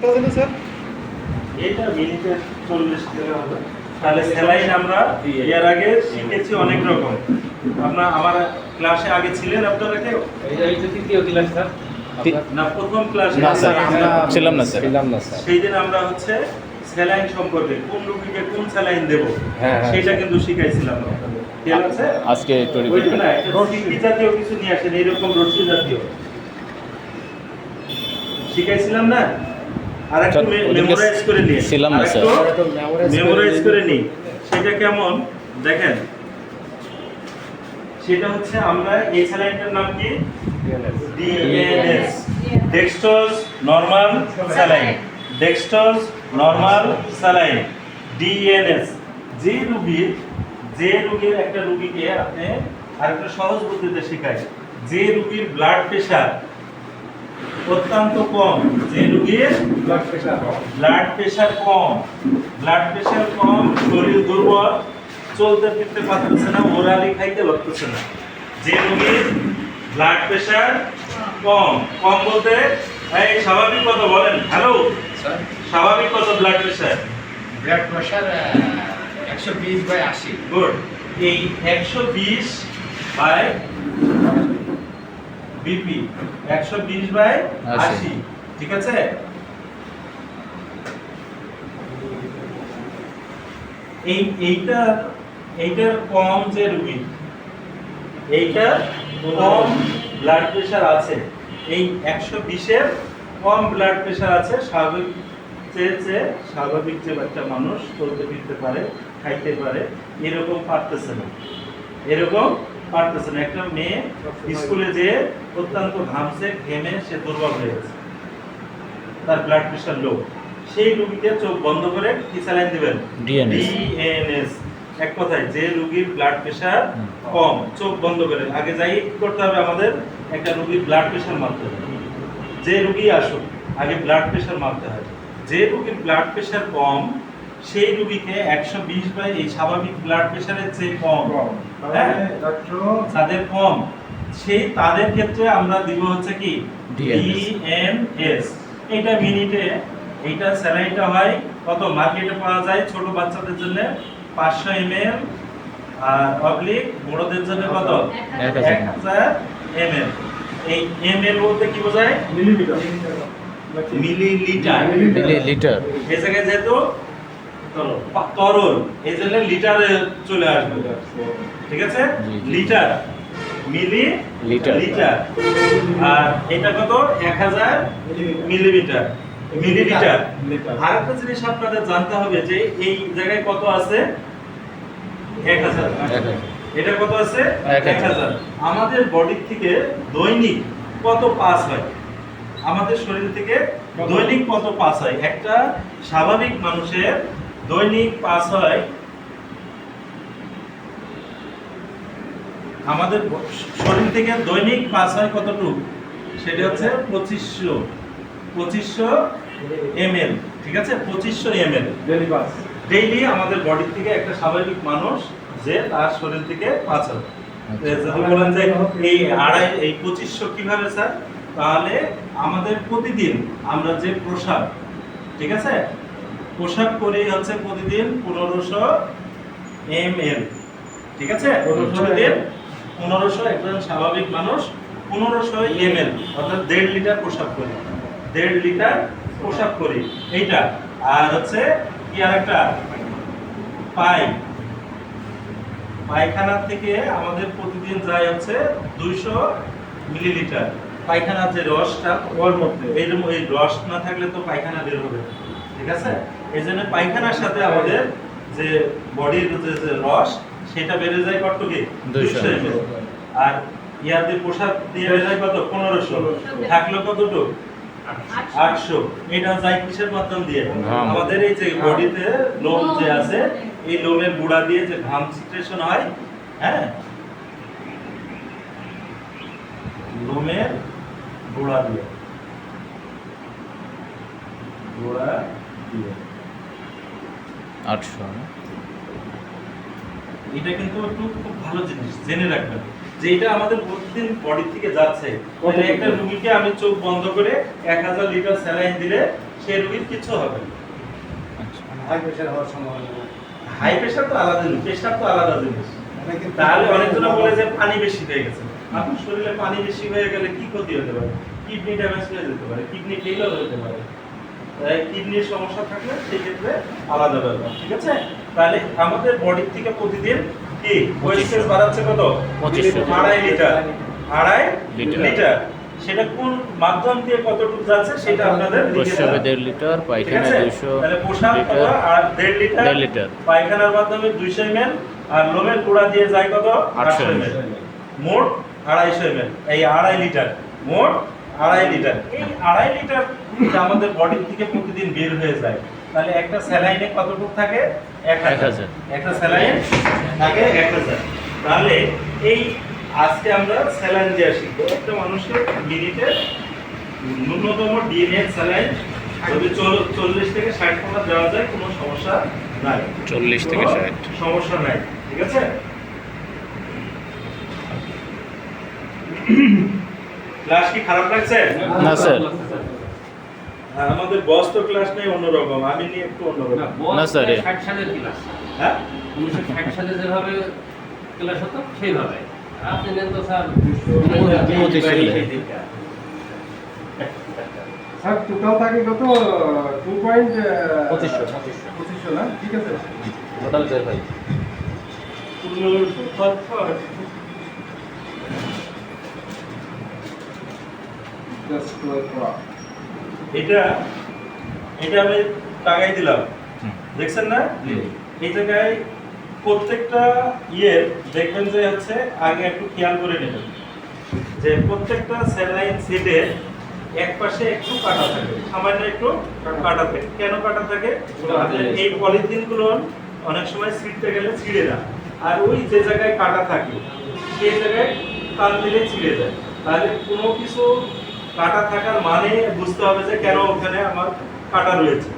কত দিন স্যার? এইটা মিনিটে চল্লিশ টাকা হবে। তাহলে স্যালাইন আমরা এর আগে শিখেছি অনেক রকম। আপনার আমার ক্লাসে আগে ছিলেন আপনারা কেউ? এই যে তৃতীয় ক্লাস স্যার। না প্রথম ক্লাসে না স্যার আমরা ছিলাম না স্যার। ছিলাম না স্যার। সেই দিন আমরা হচ্ছে স্যালাইন সম্পর্কে কোন রোগীকে কোন স্যালাইন দেব হ্যাঁ, হ্যাঁ। সেটা কিন্তু শিখাইছিলাম। আজকে একটু একটা জাতীয় কিছু নিয়ে আসেন এইরকম রশ্মি জাতীয়। শিখাইছিলাম না? আর একটু মেমোরাইজ করে নিয়ে। ছিলাম না, স্যার। মেমোরাইজ করে নিই। সেটা কেমন? দেখেন। সেটা হচ্ছে আমরা এই স্যালাইনটার নাম কি? DNS dextrose normal saline dextrose normal saline DNS যে রোগীর যে রোগীর একটা রোগীকে আপনি আরেকটা সহজ পদ্ধতিতে শেখায় যে রোগীর ব্লাড প্রেশার অত্যন্ত কম। যে রোগীর ব্লাড প্রেশার ব্লাড প্রেশার কম। ব্লাড প্রেশার কম শরীর দুর্বল চলতে ফিরতে পারতেছে না ওরালি খাইতে পারতেছে না। যে রোগীর ব্লাড প্রেশার কম। কম বলতে এই স্বাভাবিক কত বলেন। হ্যালো স্বাভাবিক কত ব্লাড প্রেশার ব্লাড প্রেশার একশো বিশ বাই আশি। গুড এই একশো বিশ বাই বিপি একশো বিশ বাই আশি। ঠিক আছে? এই এইটা এইটার কম যে রুগী কম ব্লাড প্রেশার আছে। এই একশো বিশের কম ব্লাড প্রেশার আছে স্বাভাবিক চেয়ে চেয়ে স্বাভাবিক যে একটা মানুষ চলতে ফিরতে পারে খাইতে পারে এরকম পারতেছে না। এরকম পারতেছে না। একটা মেয়ে স্কুলে যেয়ে অত্যন্ত ঘামছে ঘেমে সে দুর্বল হয়ে গেছে। তার ব্লাড প্রেশার লো সেই রুগীকে চোখ বন্ধ করে কি স্যালাইন দিবেন? ডিএনএস এক কথায় যে রুগীর ব্লাড প্রেশার কম চোখ বন্ধ করে। আগে যাই করতে হবে আমাদের একটা রুগীর ব্লাড প্রেশার মাপতে হবে। যে রুগী আসুক আগে ব্লাড প্রেশার মাপতে হয় যে রুগীর ব্লাড প্রেশার কম সেই রোগীকে একশো বিশ বাই এই স্বাভাবিক ব্লাড প্রেশারের চেয়ে কম। হ্যাঁ? যাদের কম। সেই তাদের ক্ষেত্রে আমরা দিব হচ্ছে কি? DNS ডিএনএস এটা মিনিটে এইটা স্যালাইনটা হয় কত? মার্কেটে পাওয়া যায় ছোট বাচ্চাদের জন্য পাঁচশো এম এল আর অবলিক বড়দের জন্য কত? এক হাজার। এম এল এই এম এল বলতে কি বোঝায়? মিলিলিটার। মিলি লিটার এই জায়গায় যেহেতু তরল এই জন্য লিটারে চলে আসবে ঠিক আছে। লিটার। Millilitre. লিটার। আর এটা কত? এক হাজার মিলিমিটার। মিলিলিটার আর একটা জিনিস আপনাদের জানতে হবে যে এই জায়গায় কত আছে? এক হাজার। এটা কত আছে? এক হাজার। আমাদের বডি থেকে দৈনিক কত পাস হয়? আমাদের শরীর থেকে দৈনিক কত পাস হয়? একটা স্বাভাবিক মানুষের দৈনিক পাস হয় আমাদের শরীর থেকে দৈনিক পাস হয় কতটুকু? সেটা হচ্ছে পঁচিশশো। পঁচিশশো এম ঠিক আছে? পঁচিশশো এম পাস ডেইলি আমাদের বডি থেকে একটা স্বাভাবিক মানুষ যে তার শরীর থেকে পাঁচ হবে বলেন যে এই আড়াই এই পঁচিশশো কীভাবে স্যার? তাহলে আমাদের প্রতিদিন আমরা যে প্রসাদ ঠিক আছে? প্রসাদ করি হচ্ছে প্রতিদিন পনেরোশো এম এল ঠিক আছে? প্রতিদিন পনেরোশো একজন স্বাভাবিক মানুষ পনেরোশো এম এল অর্থাৎ দেড় লিটার প্রসাব করি দেড় লিটার প্রসাব করি এইটা। আর হচ্ছে কি আর একটা পাই। পায়খানার থেকে আমাদের প্রতিদিন যায় হচ্ছে দুইশো মিলিলিটার। পায়খানার যে রসটা ওর মধ্যে। এই রস না থাকলে তো পায়খানা বের হবে ঠিক আছে? এই জন্য পায়খানার সাথে আমাদের যে বডির যে যে রস সেটা বেড়ে যায় কত কি? 200 200 ml আর ইয়াতে পোশাক দিয়ে বেড়ে যায় কত? পনেরোশো। থাকল কতটুকু আটশো। এটা যায় কিসের মাধ্যম দিয়ে? আমাদের এই যে বডিতে লোম যে আছে এই লোমের গুঁড়া দিয়ে যে ঘাম সিক্রেশন হয় হ্যাঁ? লোমের গুঁড়া দিয়ে। গুঁড়া দিয়ে। আটশো এটা কিন্তু একটু খুব ভালো জিনিস জেনে রাখবেন। যে এটা আমাদের প্রতিদিন বডি থেকে যাচ্ছে। একটা রুগীকে আমি চোখ বন্ধ করে এক হাজার লিটার স্যালাইন দিলে সে রোগীর কিছু হবে আচ্ছা। হাই প্রেশার হওয়ার সম্ভাবনা হাই প্রেশার তো আলাদা জিনিস প্রেশার তো আলাদা জিনিস। অনেকে তাহলে অনেকজন বলে যে পানি বেশি হয়ে গেছে। আপনার শরীরে পানি বেশি হয়ে গেলে কি ক্ষতি হতে পারে? কিডনি ড্যামেজ হয়ে যেতে পারে কিডনি ফেইলার হতে পারে। কিডনির সমস্যা থাকলে সেই ক্ষেত্রে আলাদা ব্যাপার ঠিক আছে? তাহলে আমাদের বডির থেকে প্রতিদিন কি? ওয়েস্টেজ বাড়াচ্ছে কত? আড়াই লিটার। আড়াই লিটার। সেটা কোন মাধ্যম দিয়ে কতটুকু যাচ্ছে সেটা আপনাদের প্রস্রাবে দেড় লিটার পায়খানা পোশাক লিটার। আর দেড় লিটার। দেড় লিটার। পায়খানার মাধ্যমে দুইশো এমএল আর লোমের কুড়া দিয়ে যায় কত? আটশো এমএল। মোট আড়াইশো এমএল। এই আড়াই লিটার। মোট আড়াই লিটার। এই আড়াই লিটার আমাদের বডির থেকে প্রতিদিন বের হয়ে যায়। তাহলে একটা স্যালাইনে কতটুকু থাকে? এক হাজার। একটা স্যালাইন থাকে এক হাজার। তাহলে এই আজকে আমরা স্যালাইন দেওয়া শিখব। একটা মানুষের মিনিটে ন্যূনতম ডিএনএ স্যালাইন যদি চল্লিশ থেকে ষাট টাকা দেওয়া যায় কোনো সমস্যা নাই। চল্লিশ থেকে ষাট। সমস্যা নাই। ঠিক আছে? ক্লাস কি খারাপ লাগছে? না, স্যার। হ্যাঁ, আমাদের বস তো ক্লাস নেই অন্যরকম। আমি নিয়ে একটু অন্যরকম। না, স্যার, এ- ষাট সালের ক্লাস হ্যাঁ? উনিশশো ষাট সালে যেভাবে ক্লাস হতো সেইভাবে। আপনি নেন তো স্যার। পঁচিশ সালে। স্যার টোটাল থাকে কত? টু পয়েন্ট পঁচিশশো। পঁচিশশো না? ঠিক আছে। টোটাল স্যার ভাই জাস্ট করা এটা এটা আমি টাকাই দিলাম। দেখছেন না? এই জায়গায় প্রত্যেকটা ইয়ে দেখবেন যে হচ্ছে আগে একটু খেয়াল করে নেবেন। যে প্রত্যেকটা স্যালাইন সেটে এক পাশে একটু কাটা থাকে। সামান্য একটু কাটা থাকে। কেন কাটা থাকে? এই পলিথিনগুলো অনেক সময় ছিঁড়তে গেলে ছিঁড়ে না। আর ওই যে জায়গায় কাটা থাকে সেই জায়গায় টান দিলে ছিঁড়ে যায়। তাহলে কোনো কিছু কাটা থাকার মানে বুঝতে হবে যে কেন ওখানে আমার কাটা রয়েছে।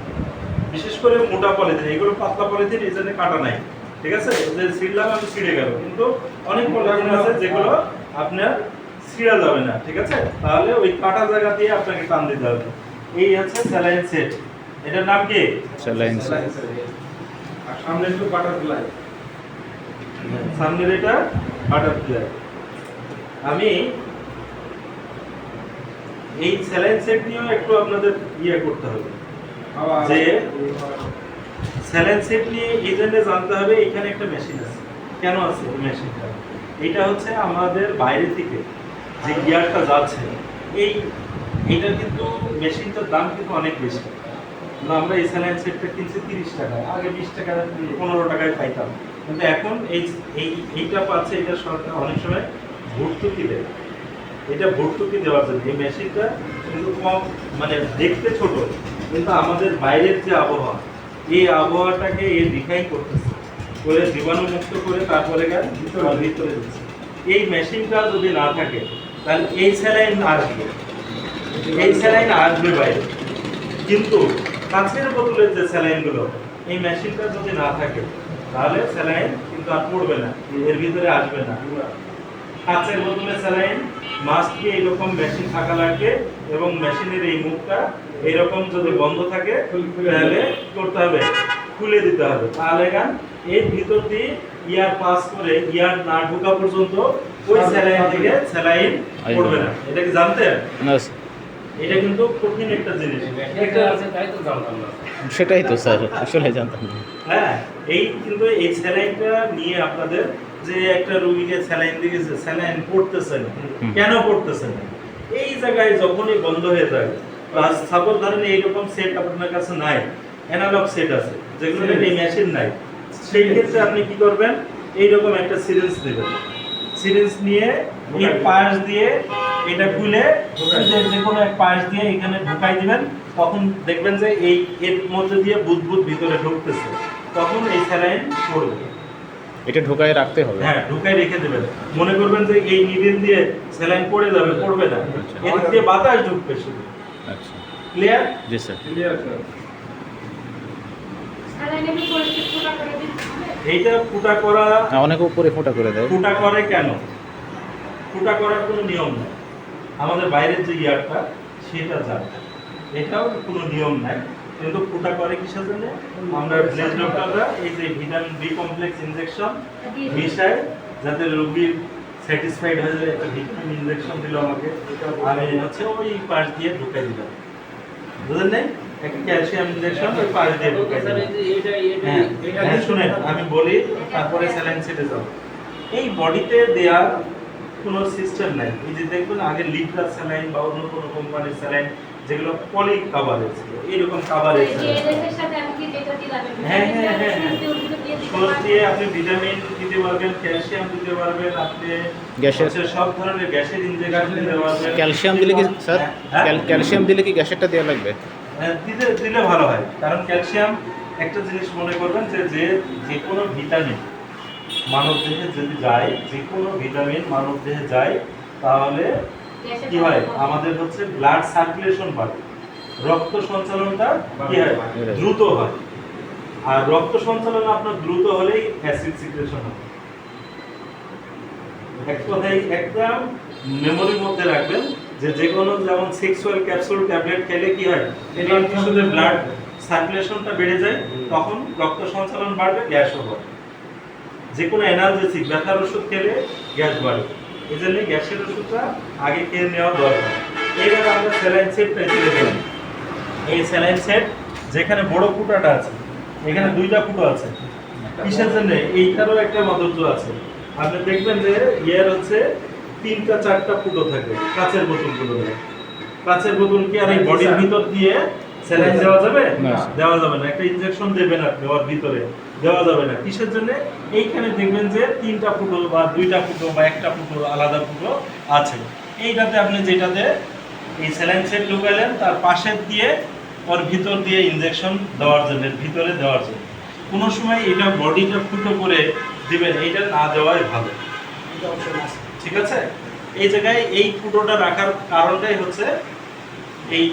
বিশেষ করে মোটা পলিথিন এগুলো পাতলা পলিথিন এই জন্য কাটা নাই। ঠিক আছে? যে ছিঁড়লাম আমি ছিঁড়ে গেল। কিন্তু অনেক পলিথিন আছে যেগুলো আপনার ছিঁড়া যাবে না ঠিক আছে? তাহলে ওই কাটা জায়গা দিয়ে আপনাকে টান দিতে হবে। এই হচ্ছে স্যালাইন সেট। এটার নাম কি? স্যালাইন আর সামনে একটু বাটারফ্লাই সামনের এটা বাটারফ্লাই আমি এই স্যালাইন সেট নিয়েও একটু আপনাদের ইয়ে করতে হবে। যে স্যালাইন সেট নিয়ে এই জন্য জানতে হবে এখানে একটা মেশিন আছে। কেন আছে এই মেশিনটা এটা হচ্ছে আমাদের বাইরে থেকে যে গিয়ারটা যাচ্ছে এই এটা কিন্তু মেশিনটার দাম কিন্তু অনেক বেশি। আমরা এই স্যালাইন সেটটা কিনছি তিরিশ টাকায় আগে বিশ টাকা পনেরো টাকায় পাইতাম। কিন্তু এখন এই এই এইটা পাচ্ছে এটা সরকার অনেক সময় ভর্তুকি দেয়। এটা ভর্তুকি দেওয়ার জন্য। এই মেশিনটা কিন্তু কম মানে দেখতে ছোট, কিন্তু আমাদের বাইরের যে আবহাওয়া, এই আবহাওয়াটাকে এ ডিফাইন করতেছে। করে জীবাণুমুক্ত করে তারপরে ভিতরে দিচ্ছে। এই মেশিনটা যদি না থাকে, তাহলে এই স্যালাইন আসবে এই স্যালাইন আসবে বাইরে। কিন্তু কাঁচের বোতলের যে স্যালাইনগুলো, এই মেশিনটা যদি না থাকে, তাহলে স্যালাইন কিন্তু আর পড়বে না, এর ভিতরে আসবে না। কাঁচের বোতলে স্যালাইন মাস্ট বি এরকম মেশিন থাকা লাগবে এবং মেশিনের এই মুখটা এরকম যদি বন্ধ থাকে তাহলে করতে হবে খুলে দিতে হবে। তাহলে গান এর ভিতর দিয়ে ইয়ার পাস করে ইয়ার না ঢোকা পর্যন্ত ওই স্যালাইন থেকে স্যালাইন পড়বে না। এটা কি জানতেন এটা কিন্তু কঠিন একটা জিনিস। একটা একটা আছে তাই তো জানতাম না। সেটাই তো স্যার। আসলে জানতাম না। হ্যাঁ এই কিন্তু এই স্যালাইনটা নিয়ে আপনাদের যে একটা রোগীকে স্যালাইন দিয়েছে স্যালাইন পড়তেছে না। কেন পড়তেছে না? এই জায়গায় যখনই বন্ধ হয়ে যায় প্লাস সাপোজ ধরেন এইরকম সেট আপনার কাছে নাই অ্যানালগ সেট আছে যেগুলো এই মেশিন নাই সেই ক্ষেত্রে আপনি কি করবেন? এইরকম একটা সিরিঞ্জ নেবেন সিরিঞ্জ নিয়ে এই পাশ দিয়ে এটা খুলে যে যে কোনো এক পাশ দিয়ে এখানে ঢুকাই দিবেন। তখন দেখবেন যে এই এর মধ্যে দিয়ে বুদবুদ ভিতরে ঢুকতেছে। তখন এই স্যালাইন পড়বে। এটা ঢোকায় রাখতে হবে। হ্যাঁ ঢুকাই রেখে দেবেন। মনে করবেন যে এই নিডেল দিয়ে স্যালাইন পড়ে যাবে পড়বে না। আচ্ছা। এদিক দিয়ে বাতাস ঢুকবে শুধু। আচ্ছা। ক্লিয়ার জি স্যার। ক্লিয়ার স্যার এইটা ফুটা করা অনেক উপরে ফোঁটা করে দেয়। ফুটা করে কেন? ফুটা করার কোনো নিয়ম নেই। আমাদের বাইরের যে ইয়ারটা সেটা যায় এটাও কোনো নিয়ম নাই। কিন্তু ফুটা করে কিসের জন্য? আমরা ব্লেড ডক্টররা এই যে ভিটামিন বি কমপ্লেক্স ইনজেকশন মিশায় যাতে রোগীর স্যাটিসফাইড হয়ে যায় একটা ভিটামিন ইনজেকশন দিল আমাকে। আমি হচ্ছে ওই পাশ দিয়ে ঢুকাই দিলাম বুঝলেন নাই? একটা ক্যালসিয়াম ইনজেকশন ওই পাশ দিয়ে ঢুকাই দিলাম হ্যাঁ হ্যাঁ, শুনেন আমি বলি তারপরে স্যালাইন ছেড়ে যাও। এই বডিতে দেওয়ার কোনো সিস্টেম নাই। এই যে দেখবেন আগে লিটার স্যালাইন বা অন্য কোনো কোম্পানির স্যালাইন যেগুলো পলি কাভারে ছিল এইরকম কাভারে হ্যাঁ, হ্যাঁ, হ্যাঁ, হ্যাঁ। সোর্স দিয়ে আপনি ভিটামিন দিতে পারবেন ক্যালসিয়াম দিতে পারবেন আপনি গ্যাসের সব ধরনের গ্যাসের ইনজেকশন দিতে পারবেন। ক্যালসিয়াম দিলে কি স্যার? হ্যাঁ? ক্যালসিয়াম দিলে কি গ্যাসেরটা দেওয়া লাগবে? হ্যাঁ, দিলে দিলে ভালো হয়। কারণ ক্যালসিয়াম একটা জিনিস মনে করবেন যে যে যে কোনো ভিটামিন মানব দেহে যদি যায় যে কোনো ভিটামিন মানব দেহে যায় তাহলে কি হয়? আমাদের হচ্ছে ব্লাড সার্কুলেশন বাড়ে রক্ত সঞ্চালনটা কি হয়? দ্রুত হয়। আর রক্ত সঞ্চালন আপনার দ্রুত হলেই অ্যাসিড সিক্রেশন হবে এক কথায় একদম মেমোরির মধ্যে রাখবেন যে যে কোনো যেমন সেক্সুয়াল ক্যাপসুল ট্যাবলেট খেলে কি হয়? এটা টিস্যুতে ব্লাড সার্কুলেশনটা বেড়ে যায় তখন রক্ত সঞ্চালন বাড়বে গ্যাসও বাড়বে। যে কোনো এনার্জেসিক ব্যথার ওষুধ খেলে গ্যাস বাড়ে এই জন্য গ্যাসের ওষুধটা আগে খেয়ে নেওয়া দরকার। এইবার আমরা স্যালাইন সেটটা চলে গেলাম এই স্যালাইন সেট যেখানে বড় ফুটাটা আছে এখানে দুইটা ফুটো আছে। কিসের জন্য? এইটারও একটা মাধুর্য আছে। আপনি দেখবেন যে ইয়ের হচ্ছে তিনটা চারটা ফুটো থাকে কাঁচের বোতলগুলো কাঁচের বোতল কি আর এই বডির ভিতর দিয়ে স্যালাইন দেওয়া যাবে? না। দেওয়া যাবে না। একটা ইনজেকশন দেবেন আপনি ওর ভিতরে। দেওয়া যাবে না। কিসের জন্য? এইখানে দেখবেন যে তিনটা ফুটো বা দুইটা ফুটো বা একটা ফুটো আলাদা ফুটো আছে। এইটাতে আপনি যেটাতে এই স্যালাইন সেট ঢুকালেন তার পাশের দিয়ে ওর ভিতর দিয়ে ইনজেকশন দেওয়ার জন্য ভিতরে দেওয়ার জন্য। কোনো সময় এটা বডিটা ফুটো করে দিবেন এইটা না দেওয়াই ভালো। ঠিক আছে? এই জায়গায় এই ফুটোটা রাখার কারণটাই হচ্ছে এই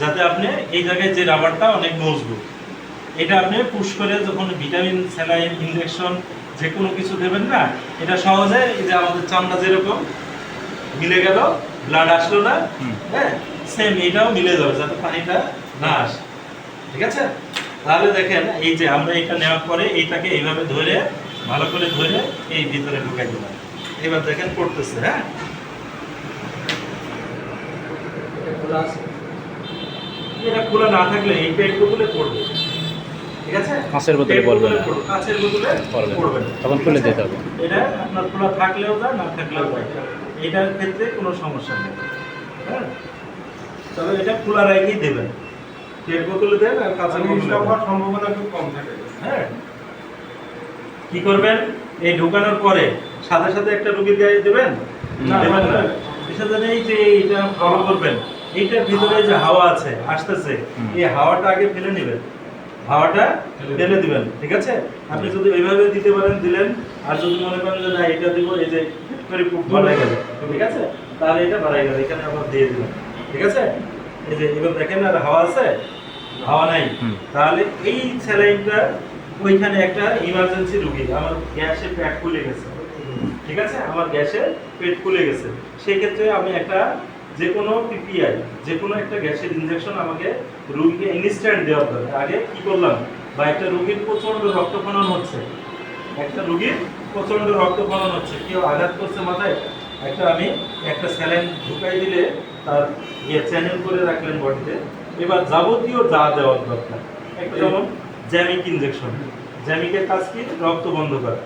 যাতে আপনি এই জায়গায় যে রাবারটা অনেক মজবুত। এটা আপনি পুশ করে যখন ভিটামিন স্যালাইন ইনজেকশন যে কোনো কিছু দেবেন না এটা সহজে এই যে আমাদের চামড়া যেরকম মিলে গেল ব্লাড আসলো না হ্যাঁ সেম এটাও মিলে যাবে যাতে পানিটা না আসে। ঠিক আছে? তাহলে দেখেন এই যে আমরা এটা নেওয়ার পরে এইটাকে এইভাবে ধরে ভালো করে ধরে এই ভিতরে ঢুকাই দিলাম। এবার দেখেন পড়তেছে হ্যাঁ? এটা খোলা না থাকলে এই পেট বোতলে পড়বে। ঠিক আছে? কাঁচের বোতলে পড়বে না। কাঁচের বোতলে পড়বে। তখন খুলে দিতে হবে। এটা আপনার খোলা থাকলেও যায় না থাকলেও যায়। এটার ক্ষেত্রে কোনো সমস্যা নেই। হ্যাঁ? তবে এটা খোলা রেখেই দেবেন। পেট বোতলে দেন আর কাঁচের বোতলে। হওয়ার সম্ভাবনা খুব কম থাকে। হ্যাঁ? কি করবেন? এই ঢোকানোর পরে সাথে সাথে একটা রুগীর গায়ে দেবেন? না, দেবেন না? এই যে এটা ফলো করবেন এইটার ভিতরে যে হাওয়া আছে আসতেছে এই হাওয়াটা আগে ফেলে নেবেন। হাওয়াটা ফেলে দিবেন ঠিক আছে? আপনি যদি ওইভাবে দিতে পারেন দিলেন। আর যদি মনে করেন যে না এটা দিব এই যে করে বাড়াই গেল ঠিক আছে? তাহলে এটা বাড়াই গেল এখানে আবার দিয়ে দিলাম ঠিক আছে? এই যে এবার দেখেন আর হাওয়া আছে? হাওয়া নাই। তাহলে এই স্যালাইনটা ওইখানে একটা ইমার্জেন্সি রুগী আমার গ্যাসে পেট ফুলে গেছে ঠিক আছে? আমার গ্যাসে পেট ফুলে গেছে। সেই ক্ষেত্রে আমি একটা যে কোনো পিপিআই যে কোনো একটা গ্যাসের ইনজেকশন আমাকে রুগীকে ইনস্ট্যান্ট দেওয়ার দরকার আগে কি করলাম? বা একটা রুগীর প্রচণ্ড রক্ত ফলন হচ্ছে। একটা রুগীর প্রচণ্ড রক্ত ফলন হচ্ছে। কেউ আঘাত করছে মাথায়, একটা আমি একটা স্যালাইন ঢুকাই দিলে তার ইয়ে চ্যানেল করে রাখলেন বডিতে। এবার যাবতীয় যা দেওয়ার দরকার। একটা যেমন জ্যামিক ইনজেকশন জ্যামিকের কাজ কি? রক্ত বন্ধ করা।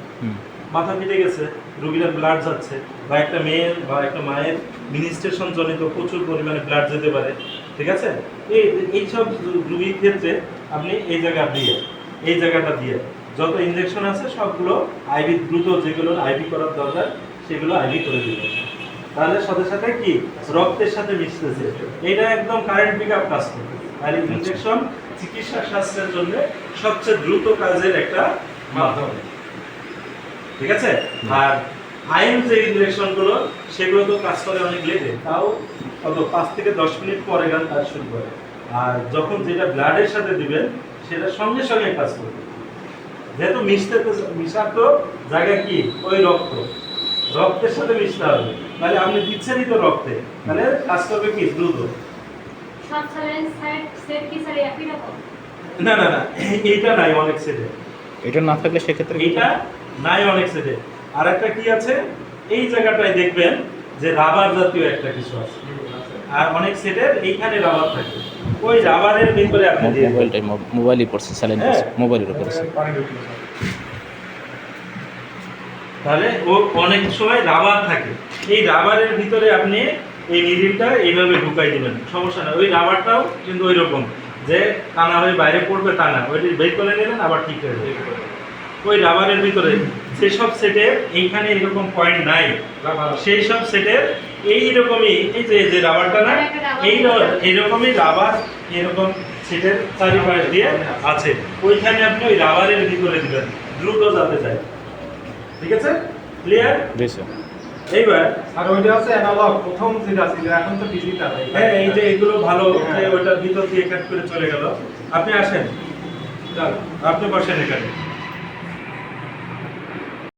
মাথা ফেটে গেছে রোগীরা ব্লাড যাচ্ছে বা একটা মেয়ের বা একটা মায়ের মিনিস্ট্রেশন জনিত প্রচুর পরিমাণে ব্লাড যেতে পারে, ঠিক আছে? এই এইসব রুগীর ক্ষেত্রে আপনি এই জায়গা দিয়ে, এই জায়গাটা দিয়ে যত ইঞ্জেকশন আছে সবগুলো আইভি দ্রুত যেগুলো আইভি করার দরকার, সেগুলো আইভি করে দিবে তাহলে সাথে সাথে কি? রক্তের সাথে মিশতেছে। এটা একদম কারেন্ট পিক আপ কাজ আর ইনজেকশন চিকিৎসা স্বাস্থ্যের জন্য সবচেয়ে দ্রুত কাজের একটা মাধ্যম। ঠিক আছে? আর আইন যে ইনজেকশনগুলো সেগুলো তো কাজ করে অনেক লেটে তাও কত পাঁচ থেকে দশ মিনিট পরে গান কাজ শুরু করে। আর যখন যেটা ব্লাডের সাথে দিবেন সেটা সঙ্গে সঙ্গে কাজ করবে। যেহেতু মিশতে তো মিশার তো জায়গা কি? ওই রক্ত। রক্তের সাথে মিশতে হবে। তাহলে আপনি দিচ্ছেনই তো রক্তে। তাহলে কাজ করবে কি? দ্রুত না না না এইটা নাই অনেক সেটে। এটা না থাকলে সেক্ষেত্রে কি এইটা নাই অনেক সেটে আর একটা কি আছে? এই জায়গাটায় দেখবেন যে রাবার জাতীয় একটা কিছু আছে। আর অনেক সেটের এইখানে রাবার থাকে। ওই রাবারের ভিতরে আপনি দিয়ে মোবাইলটাই মোবাইলই পড়ছে স্যালাইন হ্যাঁ। মোবাইলের উপর। তাহলে ও অনেক সময় রাবার থাকে। এই রাবারের ভিতরে আপনি এই নিডিলটা এইভাবে ঢুকাই দিবেন সমস্যা না ওই রাবারটাও কিন্তু ওই রকম যে টানা হয়ে বাইরে পড়বে তা না। ওইটি বের করে নিলেন আবার ঠিক হয়ে যাবে। ওই রাবারের ভিতরে। সেসব সেটের এইখানে এরকম পয়েন্ট নাই। রাবার। সেই সব সেটের এইরকমই এই যে যে রাবারটা না এই এইরকমই রাবার এরকম সেটের চারিপাশ দিয়ে আছে। ওইখানে আপনি ওই রাবারের ভিতরে দিবেন। দ্রুত যাতে যায়। ঠিক আছে? ক্লিয়ার এইবার আর ওইটা আছে অ্যানালগ প্রথম যেটা ছিল এখন তো ডিজিটাল হ্যাঁ এই যে এগুলো ভালো যে ওইটার ভিতর দিয়ে কাট করে চলে গেল। আপনি আসেন। আপনি বসেন এখানে।